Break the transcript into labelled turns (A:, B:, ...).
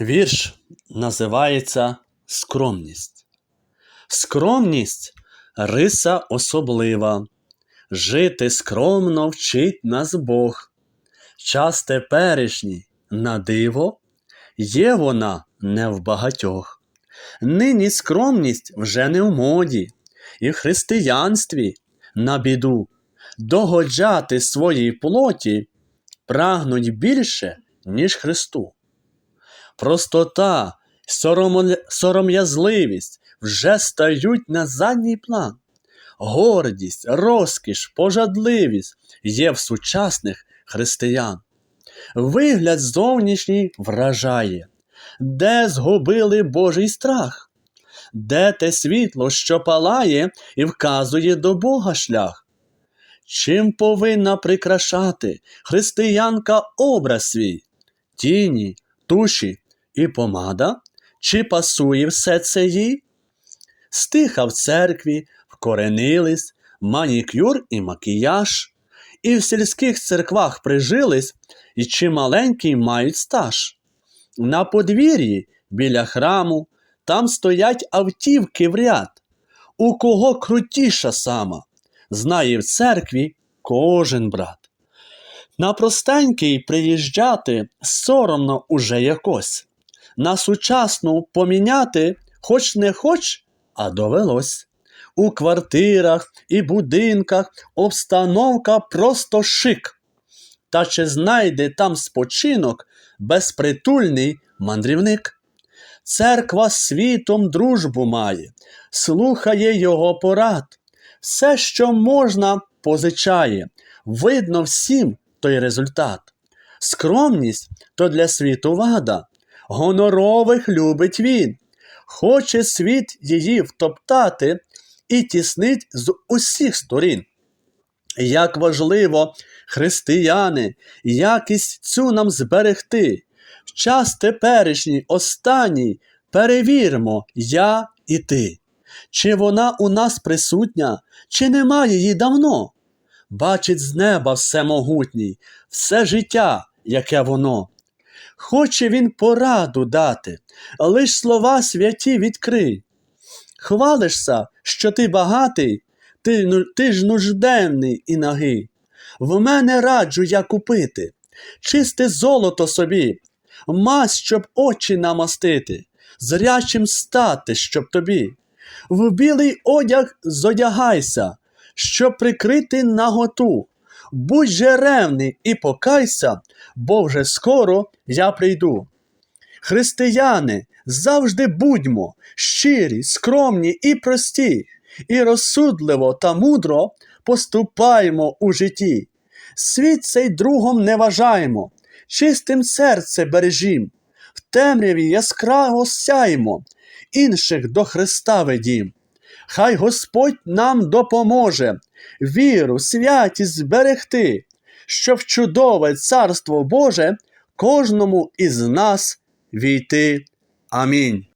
A: Вірш називається Скромність. Скромність риса особлива. Жити скромно вчить нас Бог. Час теперішній на диво, є вона не в багатьох. Нині скромність вже не в моді, і в християнстві на біду. Догоджати своїй плоті прагнуть більше, ніж Христу. Простота, сором'язливість вже стають на задній план. Гордість, розкіш, пожадливість є в сучасних християн. Вигляд зовнішній вражає, де згубили Божий страх, де те світло, що палає і вказує до Бога шлях. Чим повинна прикрашати християнка образ свій? Тіні, туші і помада? Чи пасує все це їй? Стиха в церкві, вкоренились, манікюр і макіяж, і в сільських церквах прижились, і чималенький мають стаж. На подвір'ї біля храму там стоять автівки в ряд. У кого крутіша сама, знає в церкві кожен брат. На простенький приїжджати соромно уже якось. На сучасну поміняти хоч не хоч, а довелось. У квартирах і будинках обстановка просто шик. Та чи знайде там спочинок безпритульний мандрівник? Церква світом дружбу має, слухає його порад. Все, що можна, позичає. Видно всім той результат. Скромність то для світу вада, гонорових любить він. Хоче світ її втоптати і тіснить з усіх сторін. Як важливо, християни, якість цю нам зберегти. В час теперішній останній перевіримо я і ти. Чи вона у нас присутня, чи немає її давно? Бачить з неба всемогутній, все життя, яке воно. Хоче він пораду дати, лиш слова святі відкрий. Хвалишся, що ти багатий, ти, ти ж нужденний і нагий. В мене раджу я купити, чисте золото собі, мазь, щоб очі намастити, зрячим стати, щоб тобі. В білий одяг зодягайся, щоб прикрити наготу. Будь же ревний і покайся, бо вже скоро я прийду. Християни, завжди будьмо щирі, скромні і прості, і розсудливо та мудро поступаємо у житті. Світ цей другом не вважаємо, чистим серце бережім, в темряві яскраво сяймо, інших до Христа ведім. Хай Господь нам допоможе віру, святість зберегти, щоб в чудове царство Боже кожному із нас війти. Амінь.